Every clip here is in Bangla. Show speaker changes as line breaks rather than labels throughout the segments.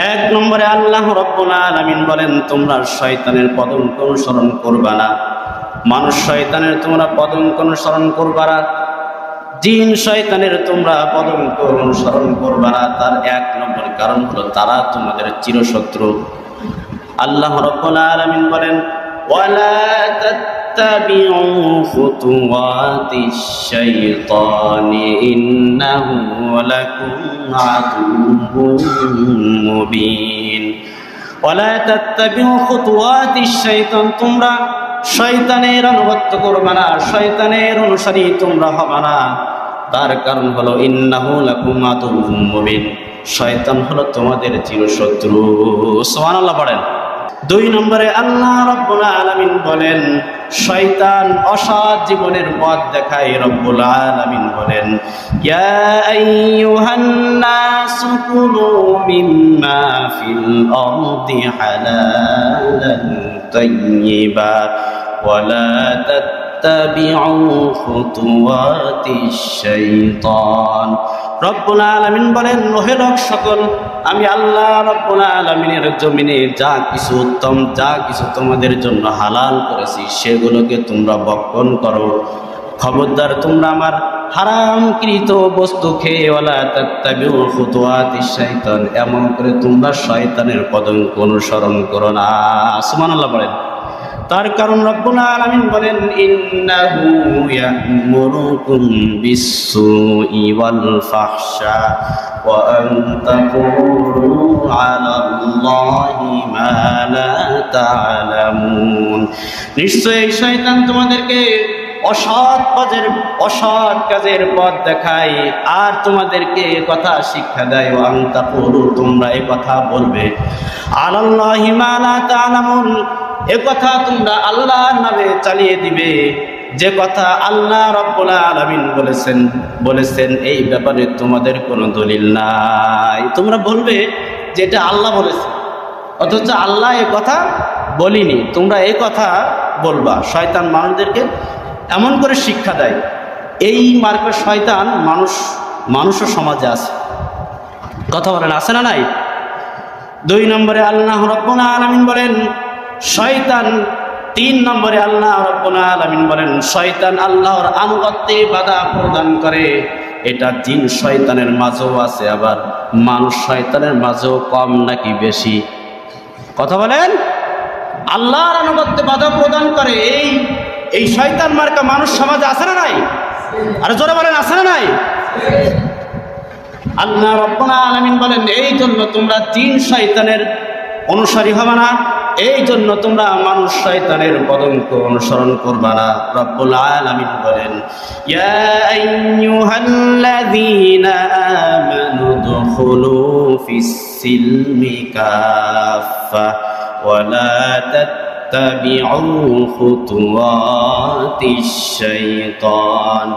এক নম্বরে আল্লাহ রব্বুল আলামিন বলেন, তোমরা শয়তানের পদঙ্ক অনুসরণ করবা না। মানুষ শয়তানের তোমরা পদঙ্ক অনুসরণ করবা না। দিন শয়তানের তোমরা পদঙ্ক অনুসরণ করবা না। তার এক নম্বর কারণ হলো তারা তোমাদের চিরশত্রু। আল্লাহ রব্বুল আলামিন বলেন ওয়ালা তাত্তাবিউ খুতুওয়াতিশ শাইতানি ইন্নাহু লাকুম আদুউম মুবিন ওয়ালা তাত্তাবিউ খুতুওয়াতিশ শাইতান তোমরা শয়তানের অনুগত্য করবে না, শয়তানের অনুসারী তোমরা হবে না। তার কারণ হলো, ইন্নাহু লাকুম আদুউম মুবিন। শয়তান হলো তোমাদের চিরশত্রু। সুবহানাল্লাহ পড়েন দুই নম্বরে আল্লাহ রব্বুল আলামিন বলেন, শয়তান অসৎ জীবনের পথ দেখায় রব্বুল আলামিন বলেন ওয়ালা তাত্তাবিউ খুতুওয়াতিশ শাইতান। রব্বুল আলামিন বলেন, ওহে লোক সকল, আমি আল্লাহ রব্বুল আলামিনের জমিনে যা কিছু উত্তম, যা কিছু তোমাদের জন্য হালাল করেছি, সেগুলোকে তোমরা বক্ষণ করো। খবরদার, তোমরা আমার হারামকৃত বস্তু খেয়ে, ওয়ালা তাত্তাবিউ এমন করে তোমরা শয়তানের পদঙ্ক অনুসরণ করো না। সুবহানাল্লাহ বলেন। তার কারণ রব্বুল আলামিন বলেন, ইন্নাহু ইয়া'মুরুকুম বিস-সুই ওয়াল ফাহশা, ওয়া আন তাকুলু আলাল্লাহি মা লা তা'লামুন নিশ্চয়ই শয়তান তোমাদেরকে অসৎ পথের, অসৎ কাজের পথ দেখায়, আর তোমাদেরকে কথা শিক্ষা দেয় ও আন্তা পড়ু তোমরা এ কথা বলবে। আলাল্লাহি মা লা তা'লামুন এ কথা তোমরা আল্লাহর নামে চালিয়ে দিবে। যে কথা আল্লাহ রব্বুল আলামিন বলেছেন বলেছেন, এই ব্যাপারে তোমাদের কোনো দলিল নাই। তোমরা বলবে যে এটা আল্লাহ বলেছে। অথচ আল্লাহ এ কথা বলিনি। তোমরা এই কথা বলবা। শয়তান মানুষদেরকে এমন করে শিক্ষা দেয়। এই মার্কের শয়তান মানুষ, মানুষও সমাজে আছে। কথা বলেন, আছে না নাই? দুই নম্বরে আল্লাহ রব্বুল আলামিন বলেন শয়তান তিন নম্বরে আল্লাহ আলামিন বলেন, শয়তান আল্লাহর আনুগত্যে বাধা প্রদান করে। এটা জিন শয়তানের মাঝেও আছে, আবার মানুষ শয়তানের মাঝেও কম নাকি বেশি? কথা বলেন? আল্লাহর আনুগত্যে বাধা প্রদান করে, এই এই শয়তান মার্কা মানুষ সমাজে আছে না নাই? আর জোরে বলেন, আছে না নাই? আল্লাহ রব্বুল আলামিন বলেন, এই জন্য তোমরা জিন শয়তানের অনুসারী হবে না। এই জন্য তোমরা মানুষ শয়তানের পদঙ্ক অনুসরণ করবা না। রব্বুল আলামিন বলেন, ইয়া আইয়ুহাল্লাযীনা আমানু দুখুলু ফিস-সিলমি কাফা ওয়ালা তাত্তাবিউ খুতুওয়াতিশ শাইতান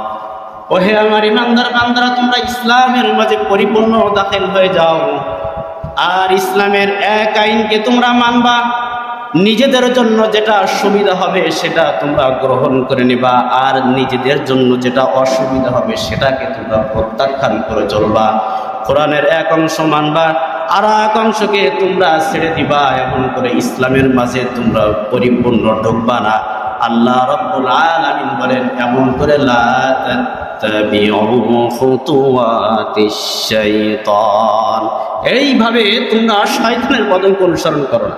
ওহে আমার ইমানদার বান্দারা, তোমরা ইসলামের মাঝে পরিপূর্ণ দাখিল হয়ে যাও। আর ইসলামের এক আইনকে তোমরা মানবা। নিজেদের জন্য যেটা সুবিধা হবে সেটা তোমরা গ্রহণ করে নিবা, আর নিজেদের জন্য যেটা অসুবিধা হবে সেটাকে তোমরা প্রত্যাখ্যান করে চলবা। কোরআনের এক অংশ মানবা, আর এক অংশকে তোমরা ছেড়ে দিবা, এমন করে ইসলামের মাঝে তোমরা পরিপূর্ণ ঢুকবা না। আল্লাহ রব্বুল আলামিন বলেন, এমন করে এইভাবে তোমরা শয়তানের পদঙ্ক অনুসরণ করো না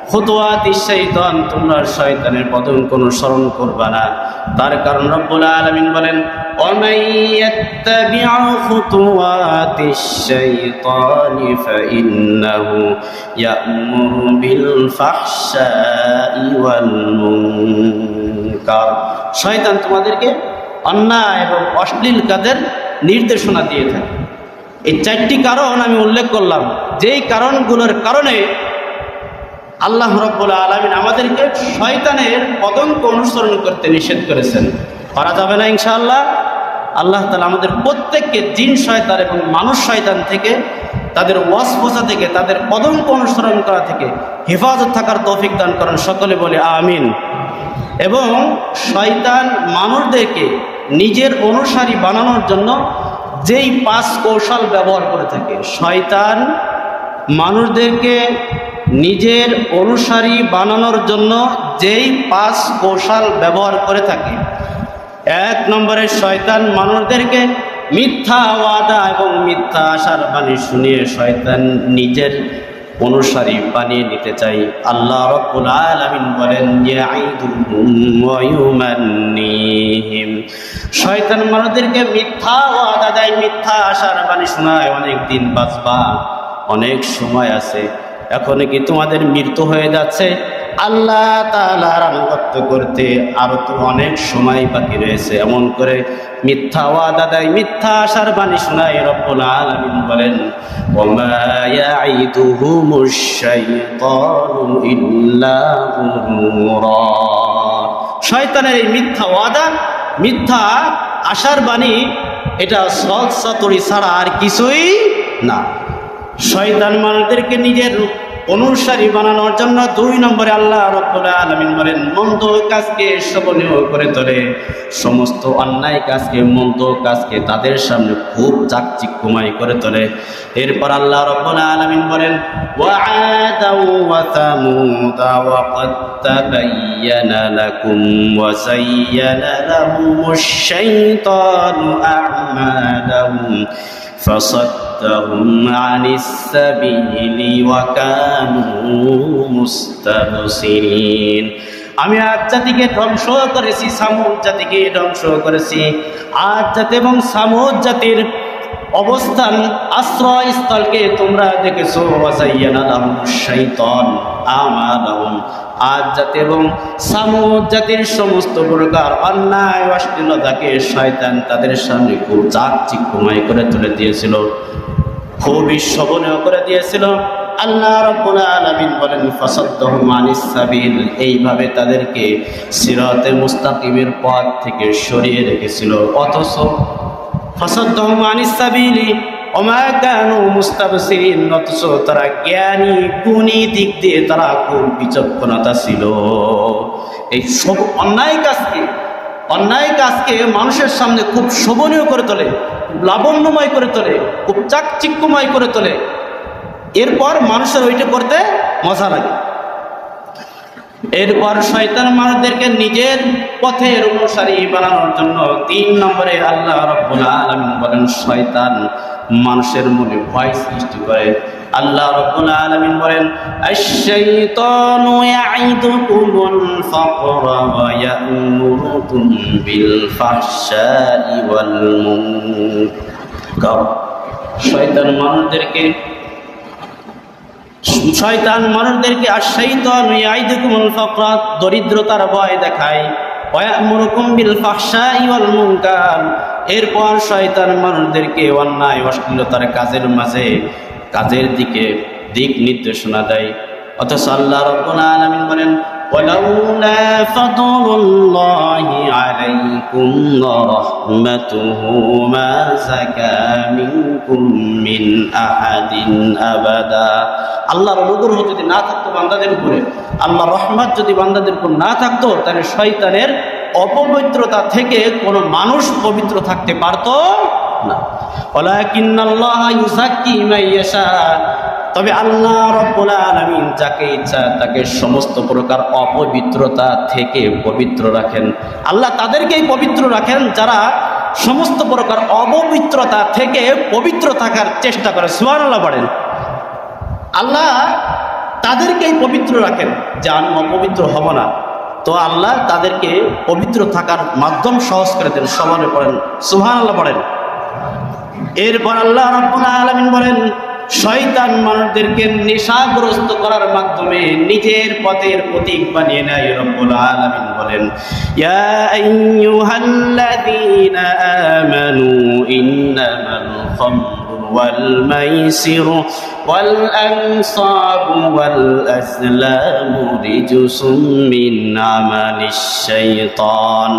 খুতুয়াত শৈতান, তোমরা শয়তানের পদন কোনো স্মরণ করবে না। তার কারণ রব্বুল আলামিন বলেন অমাইয়াত্তাবিউ খুতুয়াতিশ শাইতানি ফাইন্নাহু ইয়া'মুরু বিল ফাহশাই ওয়াল মুনকার। শয়তান তোমাদেরকে অন্যায় এবং অশ্লীল কাজের নির্দেশনা দিয়ে থাকে। এই চারটি কারণ আমি উল্লেখ করলাম। যেই কারণগুলোর কারণে আল্লাহ রব্বুল আলমিন আমাদেরকে শয়তানের পদঙ্ক অনুসরণ করতে নিষেধ করেছেন। করা যাবে না ইনশাআল্লাহ। আল্লাহ তালা আমাদের প্রত্যেককে জিন শয়তান এবং মানুষ শয়তান থেকে, তাদের ওয়াসপোসা থেকে, তাদের পদঙ্ক অনুসরণ করা থেকে হেফাজত থাকার তৌফিক দান করেন। সকলে বলে আমিন। এবং শয়তান মানুষদেরকে নিজের অনুসারী বানানোর জন্য যেই পাঁচ কৌশল ব্যবহার করে থাকে, শয়তান মানুষদেরকে নিজের অনুসারী বানানোর জন্য যেই পাঁচ কৌশল ব্যবহার করে থাকে। এক নম্বরে শয়তান মানুষদেরকে মিথ্যা ওয়াদা এবং মিথ্যা আশার বাণী শুনিয়ে শয়তান নিজের অনুসারী বানিয়ে নিতে চাই। আল্লাহ রব্বুল আলামিন বলেন শয়তান মানুষদেরকে মিথ্যা ওয়াদা দেয়, মিথ্যা আশার বাণী শোনায়। অনেক দিন বাঁচবা, অনেক সময় আছে। এখন কি তোমাদের মৃত্যু হয়ে যাচ্ছে? আল্লাহ তালার আনুগত্য করতে আরও তো অনেক সময় বাকি রয়েছে। এমন করে মিথ্যা ওয়াদা দেয়, মিথ্যা আশার বাণী শোনায় রব্বুল আলামিন বলেন শয়তানের এই মিথ্যা ওয়াদা, মিথ্যা আশার বাণী, এটা সৎ সতরি ছাড়া আর কিছুই না। শয়তান মানুষদেরকে নিজের অনুসারী বানানোর জন্য দুই নম্বরে আল্লাহ রব্বুল আলমিন বলেন মন্দ কাজকে শোভনীয় করে তোলে সমস্ত অন্যায় কাজকে মন্দ কাজকে তাদের সামনে খুব চাকচিক্যময় করে তোলে এরপর আল্লাহ রব্বুল আলমিন বলেন وعادا وثمود وقد تبين لكم وزين لهم الشيطان أعمالهم فصدهم عن السبيل وكانوا مستبصرين আমি আজ জাতিকে ধ্বংস করেছি সামুদ জাতিকে ধ্বংস করেছি আজ জাতি এবং সামুদ জাতির অবস্থান আশ্রয়স্থলকে তোমরা দেখেছো শৈতন আমার আজ জাতি এবং সামুদ জাতির সমস্ত প্রকার অন্যায় অশ্লীলতাকে শয়তান তাদের সামনে খুব চাকচিক্যময় করে তুলে দিয়েছিল খুবই শোভনীয় করে দিয়েছিল আল্লাহ রব্বুল আলামিন বলেন ফাসাদহুম আনিস সাবিল এইভাবে তাদেরকে সিরাতে মুস্তাকিমের পথ থেকে সরিয়ে রেখেছিল। অথচ ফাসাদহুম আনিস সাবিলি ওমা কানু মুস্তাবসিরিন অথচ তারা জ্ঞানী, গুণী দিক দিয়ে তারা খুব বিচক্ষণতা ছিল। এই সব অন্যায় কাজকে অন্যায় কাজকে মানুষের সামনে খুব শোভনীয় করে তোলে, লাবণ্যময় করে তোলে, খুব চাকচিক্যময় করে তোলে। এরপর মানুষের ওইটা করতে মজা লাগে। এরপর শয়তান মানুষদেরকে নিজের পথের অনুসারী বানানোর জন্য তিন নম্বরে আল্লাহ রব্বুল আলামিন বলেন, শয়তান মানুষের মনে ভয় সৃষ্টি করে। আল্লাহ রব্বুল আলামিন বলেন, আশ-শাইতানু ইয়াইদুকুমুল ফাকরা ওয়া ইয়া'মুরুকুম বিল ফাহশাই ওয়াল মুনকার। শয়তান মানুষদেরকে শয়তান মানুষদেরকে আশ্বাইতন ইয়াইদুকুমুল ফাকরা, দরিদ্রতার ভয় দেখায়। ওয়ায়ামুরুকুম বিল ফাহশাই ওয়াল মুনকার। এরপর শয়তান মানুষদেরকে অন্যায় অশ্লীলতার কাজের মাঝে কাজের দিকে দিক নির্দেশনা দেয় অথচ আল্লাহ রব্বুল আলামিন বলেন ولولا فضل الله عليكم ورحمته ما زكى منكم من أحد أبدا আল্লাহর অনুগ্রহ যদি না থাকতো বান্দাদের উপরে আল্লাহর রহমত যদি বান্দাদের উপর না থাকতো তাহলে শয়তানের অপবিত্রতা থেকে কোনো মানুষ পবিত্র থাকতে পারত তবে আল্লাহ রব্বুল আলামিন যাকে ইচ্ছা তাকে সমস্ত প্রকার অপবিত্রতা থেকে পবিত্র রাখেন। আল্লাহ তাদেরকেই পবিত্র রাখেন যারা সমস্ত প্রকার অপবিত্রতা থেকে পবিত্র থাকার চেষ্টা করে। সুবহানাল্লাহ পড়েন। আল্লাহ তাদেরকেই পবিত্র রাখেন। যে আমি অপবিত্র হব না। তো আল্লাহ তাদেরকে পবিত্র থাকার মাধ্যম সহজ করে দেন। সমানে পড়েন। সুবহানাল্লাহ পড়েন। এরপর আল্লাহ রব্বুল আলামিন বলেন, শয়তান মানুষদেরকে নেশাগ্রস্ত করার মাধ্যমে নিজের পথের প্রতীক বানিয়ে নেয় রব্বুল আলামিন বলেন। ইয়া আইয়ুহাল্লাযীনা আমানু, ইন্নামাল খামরু والميسر والأنصاب والأزلام رجس من عمل الشيطان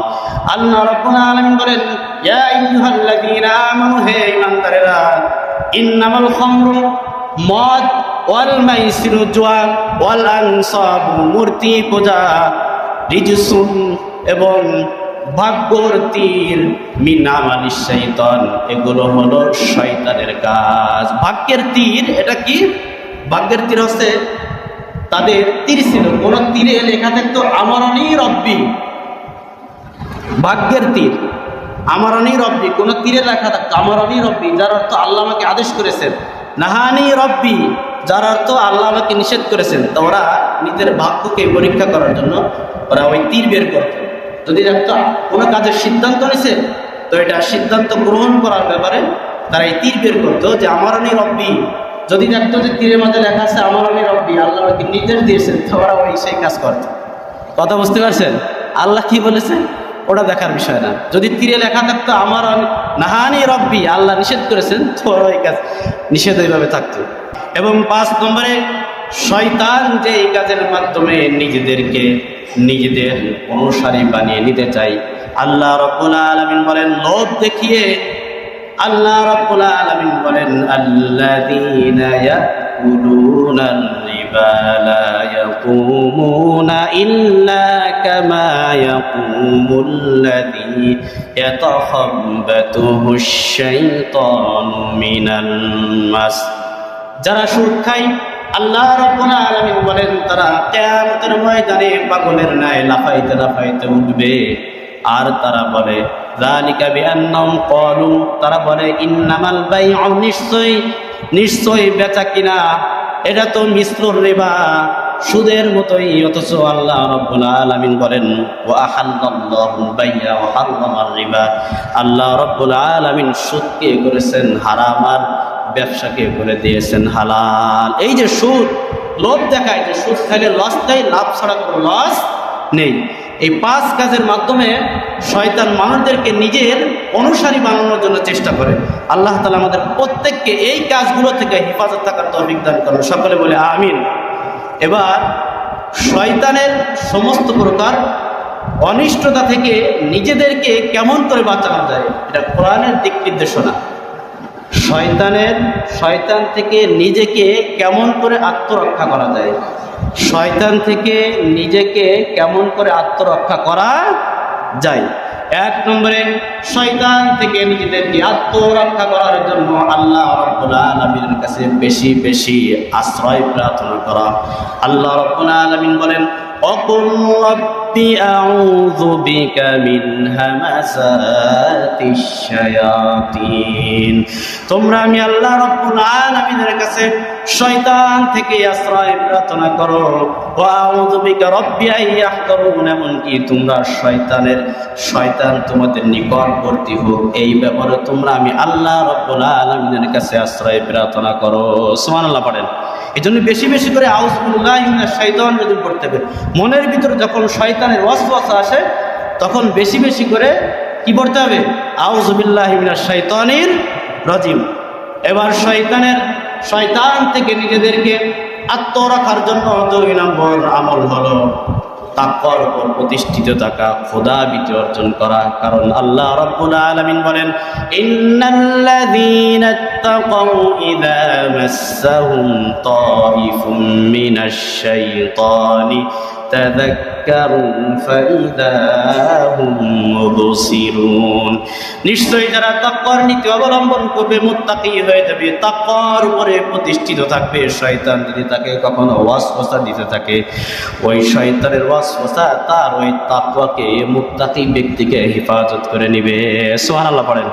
আল্লাহ রাব্বুল আলামিন বলেন ইয়া আইয়ুহাল্লাযীনা আমানু হে ঈমানদারেরা ইন্নামাল খামরু মদ ওয়াল মাইসিরু জুয়া ওয়াল আনসাব মূর্তি পূজা রিজসুন এবং ভাগ্যর তীর মিনামালি শৈতন এগুলো হলো শয়তানের কাজ। ভাগ্যের তীর, এটা কি? ভাগ্যের তীর হচ্ছে তাদের তীর ছিল। কোন তীরে লেখা থাকতো, আমারণী রব্বি। ভাগ্যের তীর, আমারণী রব্বি। কোন তীরে লেখা থাকতো, আমারণী রব্বি। যার অর্থ আল্লাহ আমাকে আদেশ করেছেন। নাহানি রব্বি। যার অর্থ আল্লাহ আমাকে নিষেধ করেছেন। তো ওরা নিজের ভাগ্যকে পরীক্ষা করার জন্য ওরা ওই তীর বের করতো। যদি দেখতো কোনো কাজের সিদ্ধান্ত নিছে, তো এটা সিদ্ধান্ত গ্রহণ করার ব্যাপারে তারা এই তীর বের করতো যে আমারণী রব্বি। যদি দেখতো যে তীরের মাঝে লেখা আছে আমারণী রব্বি, আল্লাহ নির্দেশ দিয়েছেন, তো ওরা ওই সেই কাজ করতো কথা বুঝতে পারছেন? আল্লাহ কি বলেছেন ওটা দেখার বিষয় না। যদি তীরে লেখা থাকতো আমার নাহানি রব্বি। আল্লাহ নিষেধ করেছেন, তো ওরা ওই কাজ নিষেধ ওইভাবে থাকতো। এবং পাঁচ নম্বরে, শয়তান যে এই কাজের মাধ্যমে নিজেদেরকে নিজেদের অনুসারী বানিয়ে নিতে চাই আল্লাহ রব্বুল আলমিন বলেন লোভ দেখিয়ে আল্লাহ রব্বুল আলমিন বলেন আল্লাযীনা ইয়াকুলুনা الربا لا يقومون إلا كما يقوم الذي يتخبطه الشيطان من المس যারা সুদ খায় আল্লাহ রাব্বুল আলামিন বলেন, তারা কিয়ামতের ময়দানে পাগলের ন্যায় লাফাইতে লাফাইতে উঠবে। আর তারা বলে, যালিকা বিআন্নাহুম ক্বালু তারা বলে, ইন্নামাল বাইউ নিশ্চয় নিশ্চয় বেচা কিনা। এটা তো মিসলুর রিবা, সুদের মতোই। অথচ আল্লাহ রব্বুল আলামিন বলেন, ওয়া আহাল্লাল্লাহুল বাইয়া ওয়া রিবা। আল্লাহ রব্বুল আলামিন সুদকে করেছেন হারাম আর ব্যবসাকে করে দিয়েছেন হালাল। এই যে সুদ, লোভ দেখায় যে সুদ খাইলে লস দেয় লাভ ছাড়া কোনো লস নেই। এই পাঁচ কাজের মাধ্যমে শয়তান মানুষদেরকে নিজের অনুসারী বানানোর জন্য চেষ্টা করে। আল্লাহ তালা আমাদের প্রত্যেককে এই কাজগুলো থেকে হেফাজত থাকার তৌফিক দান করেন। সকলে বলে আমিন। এবার শয়তানের সমস্ত প্রকার অনিষ্টতা থেকে নিজেদেরকে কেমন করে বাঁচানো যায়, এটা কোরআনের দিক নির্দেশনা। শয়তানের, শয়তান থেকে নিজেকে কেমন করে আত্মরক্ষা করা যায়? শয়তান থেকে নিজেকে কেমন করে আত্মরক্ষা করা যায়? এক নম্বরে, শয়তান থেকে নিজেদেরকে আত্মরক্ষা করার জন্য আল্লাহ রব্বুল আলমীর কাছে বেশি বেশি আশ্রয় প্রার্থনা করা। আল্লাহ রব্বুল আলমিন বলেন অকুল রব্বি আউযু বিকা মিন হামাযাতিশ শায়াতিন। তোমরা আমি আল্লাহ রব্বুল আলামিনের কাছে শয়তান থেকে আশ্রয় প্রার্থনা করো। ওয়া আউযু বিকা রব্বি আইয়াহদুরুন এমনকি তোমরা শয়তানের, শয়তান তোমাদের নিকটবর্তী হোক। এই ব্যাপারে তোমরা আমি আল্লাহ রব্বুল আলামিনের কাছে আশ্রয় প্রার্থনা করো। সুবহানাল্লাহ পড়েন। এই জন্য বেশি বেশি করে আউজবুল্লাহ শৈতান যদি পড়তে হবে। মনের ভিতরে যখন শয়তানের ওয়াসওয়াসা আসে, তখন বেশি বেশি করে কি পড়তে হবে? আউজবিল্লাহিমিনা শৈতানির রজিম। এবার শয়তানের, শয়তান থেকে নিজেদেরকে আত্মরক্ষার জন্য দুই আমল হলো। তাকওয়ার উপর প্রতিষ্ঠিত থাকা, খোদা বিতে অর্জন করা। কারণ আল্লাহ রব্বুল আলামিন বলেন, ইন্নাল্লাযীনা তাকাউ ইযা মাসসাহুম তাইফুম মিনাশ শাইতানি নিশ্চয়ই যারা তাকওয়ার নীতি অবলম্বন করবে, মুত্তাকি হয়ে যাবে, তাকওয়ার উপরে প্রতিষ্ঠিত থাকবে, শয়তান যদি তাকে কখনো ওয়াসওয়াসা দিতে থাকে, ওই শয়তানের ওয়াসওয়াসা তার ওই তাকওয়াকে মুত্তাকি ব্যক্তিকে হেফাজত করে নিবে। সুবহানাল্লাহ পড়েন।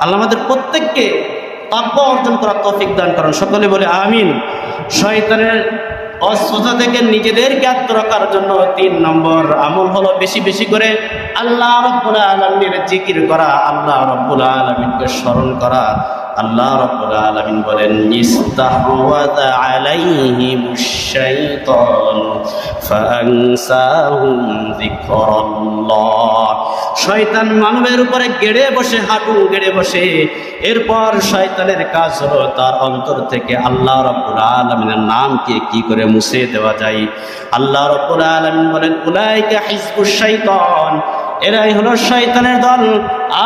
আল্লাহ আমাদের প্রত্যেককে তাকওয়া অর্জন করার তৌফিক দান করেন। সকলে বলে আমিন। শয়তানের অস্বতা থেকে নিজেদেরকে আত্মরক্ষার জন্য তিন নম্বর আমল হলো বেশি বেশি করে আল্লাহ রব্বুল আলমীর জিকির করা, আল্লাহ রব্বুল আলমীকে স্মরণ করা। আল্লাহ রব্বুল আলমিন বলেন, ইস্তাহওয়াযা আলাইহিমুশ শাইতান ফাআনসাহুম যিকরাল্লাহ। শয়তান মানবের উপরে গেড়ে বসে হাঁটু গেড়ে বসে। এরপর শয়তানের কাজ হলো তার অন্তর থেকে আল্লাহ রব্বুল আলমিনের নামকে কি করে মুছে দেওয়া যায়? আল্লাহ রব্বুল আলমিন বলেন, উলাইকা হিজবুশ শৈতান এরাই হলো শয়তানের দল।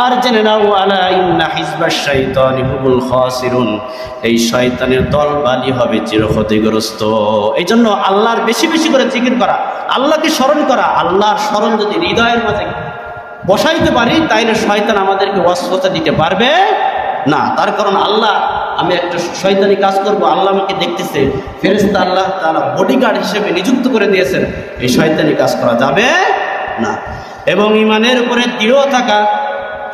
আর জেনে নাও, আলা ইন্না হিজবাশ শৈতানি হুমুল খাসিরুন। এই শয়তানের দল বালি হবে চির ক্ষতিগ্রস্ত এই জন্য আল্লাহর বেশি বেশি করে জিকির করা, আল্লাহকে স্মরণ করা, আল্লাহর স্মরণ যদি হৃদয়ের মাঝে বসাইতে পারি, তাইলে শয়তান আমাদেরকে অস্বস্থতা দিতে পারবে না। তার কারণ আল্লাহ, আমি একটা শয়তানি কাজ করব, আল্লাহ আমাকে দেখতেছে। ফেরেস্তা আল্লাহ তারা বডিগার্ড হিসেবে নিযুক্ত করে দিয়েছেন। এই শয়তানি কাজ করা যাবে না। এবং ইমানের উপরে দৃঢ় থাকা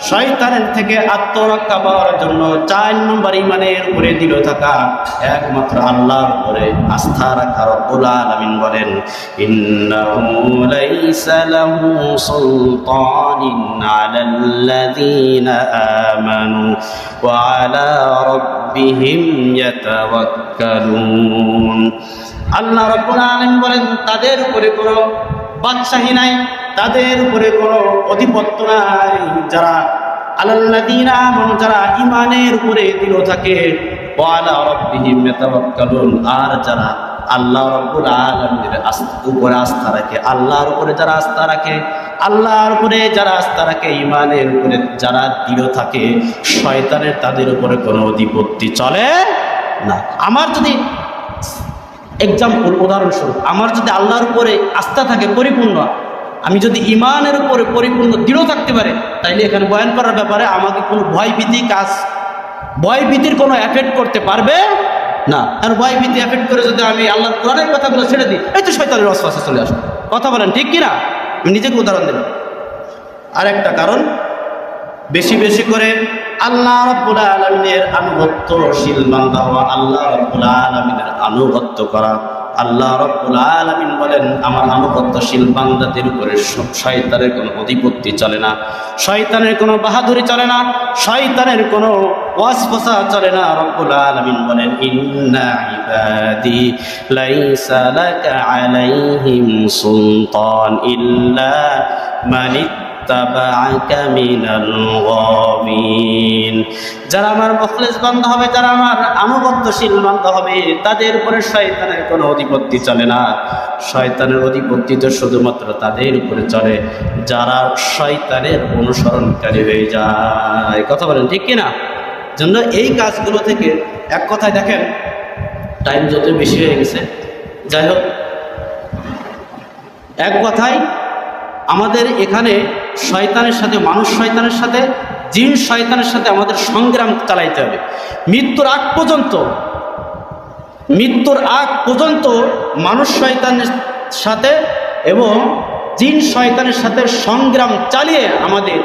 শয়তানের থেকে আত্মরক্ষা পাওয়ার জন্য চার নম্বর ইমানের উপরে দৃঢ় থাকা একমাত্র আল্লাহর উপরে আস্থা রাখা রব্বুল বলেন আল্লাহ রব্বুল বলেন, তাদের উপরে কোনো বাদশাহী নাই। তাদের উপরে কোনো অধিপত্য নাই। যারা যারা উপরে থাকে আর যারা আল্লাহ উপরে আস্থা রাখে, আল্লাহর উপরে যারা আস্থা রাখে, আল্লাহর উপরে যারা আস্থা রাখে ইমানের উপরে যারা দৃঢ় থাকে, শয়তানের তাদের উপরে কোনো অধিপত্তি চলে না। আমার যদি এক্সাম্পল উদাহরণস্বরূপ, আমার যদি আল্লাহর উপরে আস্থা থাকে, পরিপূর্ণ আমি যদি ইমানের উপরে পরিপূর্ণ দৃঢ় থাকতে পারে, তাইলে এখানে বয়ান করার ব্যাপারে আমাকে কোনো ভয়ভীতি কাজ, ভয়ভীতির কোনো এফেক্ট করতে পারবে না। আর ভয়ভীতি এফেক্ট করে যদি আমি আল্লাহর কোরআনের কথাগুলো ছেড়ে দিই, এই তো শৈতানের অশ্বাসে চলে আসবে। কথা বলেন, ঠিক কিনা? আমি নিজেকে উদাহরণ দেব। আর একটা কারণ, বেশি বেশি করে আল্লাহ রব্বুল আলমিনের আনুগত্যশীল হওয়া, আল্লাহ রব্বুল আলমিনের আনুগত্য করা। আল্লাহ রব্বুল আলমিন বলেন, আমার আনুগত্যশীল বান্দাদের উপরে শয়তানের কোনো অধিপত্তি চলে না, শয়তানের কোনো বাহাদুরি চলে না, শয়তানের কোনো ওয়াসফসা চলে না। রব্বুল আলমিন বলেন, ইন্না ইবাদি লাইসা লাকা আলাইহিম সুলতান ইল্লা মানিত ইত্তাবাআকা মিনাল গাবিন। যারা আমার মুখলেস বান্ধ হবে, যারা আমার আনুগত্যশীল বান্ধ হবে, তাদের উপরে শয়তানের কোনো অধিপত্তি চলে না। শয়তানের অধিপত্তি তো শুধুমাত্র তাদের উপরে চলে, যারা শয়তানের অনুসরণকারী হয়ে যায়। কথা বলেন ঠিক কিনা? জন্য এই কাজগুলো থেকে এক কথায় দেখেন টাইম যত বেশি হয়ে গেছে, যাই হোক, এক কথায় আমাদের এখানে শয়তানের সাথে, মানুষ শয়তানের সাথে, জিন শয়তানের সাথে আমাদের সংগ্রাম চালাইতে হবে। মৃত্যুর আগ পর্যন্ত, মৃত্যুর আগ পর্যন্ত মানুষ শয়তানের সাথে এবং জিন শয়তানের সাথে সংগ্রাম চালিয়ে আমাদের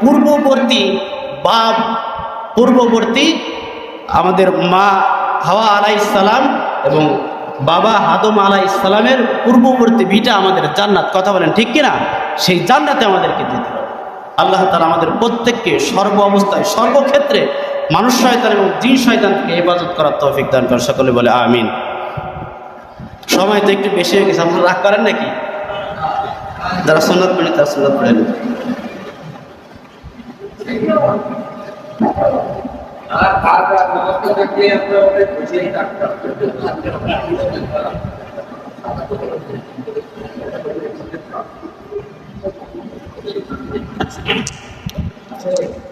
পূর্ববর্তী বা পূর্ববর্তী আমাদের মা হাওয়া আলাইসালাম এবং বাবা হাদম আলাহ ইসলামের পূর্ববর্তী ভিটা আমাদের জান্নাত। কথা বলেন ঠিক কিনা? সেই জান্নাতে আমাদেরকে দিতে হবে। আল্লাহ তালা আমাদের প্রত্যেককে সর্ব অবস্থায় সর্বক্ষেত্রে মানুষ শয়তান এবং জিন শয়তান থেকে হেফাজত করার তৌফিক দান করে সকলে বলে আমিন। সময় তো একটু বেশি হয়ে গেছে, আপনারা রাগ করেন নাকি? যারা সন্ন্যত পড়ি, তারা সন্ন্যত পড়েন
確か
に。